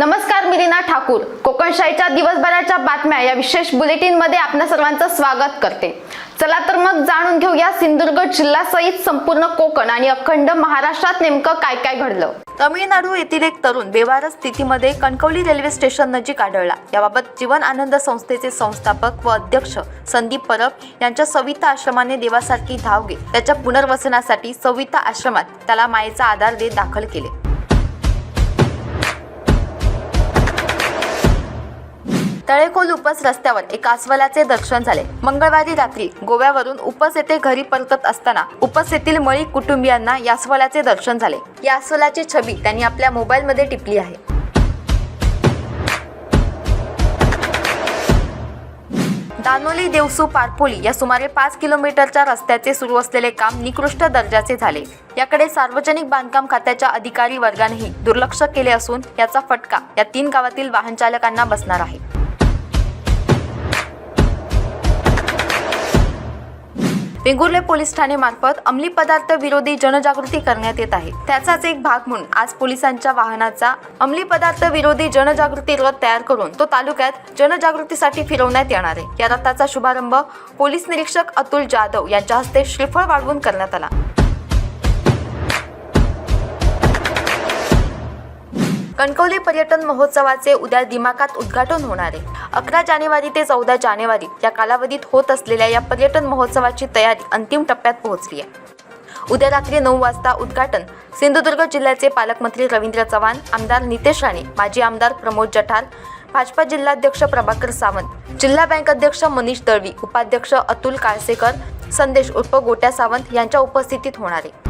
नमस्कार मी दीना ठाकूर. कोकणशाहीच्या दिवसभराच्या बातम्या या विशेष बुलेटिनमध्ये आपल्या सर्वांचं स्वागत करते. चला तर मग जाणून घेऊया सिंधुदुर्ग जिल्ह्यासहित संपूर्ण कोकण आणि अखंड महाराष्ट्रात नेमकं काय काय घडलं. तमिळनाडू येथील एक तरुण बेवार स्थितीमध्ये कणकवली रेल्वे स्टेशन नजीक आढळला याबाबत जीवन आनंद संस्थेचे संस्थापक व अध्यक्ष संदीप परब यांच्या सविता आश्रमाने देवासारखी धाव घेत त्याच्या पुनर्वसनासाठी सविता आश्रमात त्याला मायेचा आधार देत दाखल केले. तळेखोल उपस रस्त्यावर एका अस्वलाचे दर्शन झाले. मंगळवारी रात्री गोव्यावरून उपस येथे घरी परतत असताना उपस येथील मळी कुटुंबियांना या अस्वलाचे दर्शन झाले. या अस्वलाची छबी त्यांनी आपल्या मोबाईलमध्ये टिपली आहे. दानोली देवसू पारपोली या सुमारे पाच किलोमीटरच्या रस्त्याचे सुरू असलेले काम निकृष्ट दर्जाचे झाले. याकडे सार्वजनिक बांधकाम खात्याच्या अधिकारी वर्गानेही दुर्लक्ष केले असून याचा फटका या तीन गावातील वाहन चालकांना बसणार आहे. वेंगुर्ले पोलीस ठाणेमार्फत अंमली पदार्थ विरोधी जनजागृती करण्यात येत आहे. त्याचाच एक भाग म्हणून आज पोलिसांच्या वाहनाचा अंमली पदार्थ विरोधी जनजागृती रथ तयार करून तो तालुक्यात जनजागृतीसाठी फिरवण्यात येणार आहे. या रथाचा शुभारंभ पोलीस निरीक्षक अतुल जाधव यांच्या हस्ते श्रीफळ वाढवून करण्यात आला. कणकवली पर्यटन महोत्सवाचे उद्या दिमाखात उद्घाटन होणार आहे. अकरा जानेवारी ते चौदा जानेवारी या कालावधीत होत असलेल्या या पर्यटन महोत्सवाची तयारी अंतिम टप्प्यात पोहोचली आहे. उद्या रात्री नऊ वाजता उद्घाटन सिंधुदुर्ग जिल्ह्याचे पालकमंत्री रवींद्र चव्हाण आमदार नितेश राणे माजी आमदार प्रमोद जठार भाजपा जिल्हाध्यक्ष प्रभाकर सावंत जिल्हा बँक अध्यक्ष मनीष दळवी उपाध्यक्ष अतुल काळसेकर संदेश उर्फ गोट्या सावंत यांच्या उपस्थितीत होणार आहे.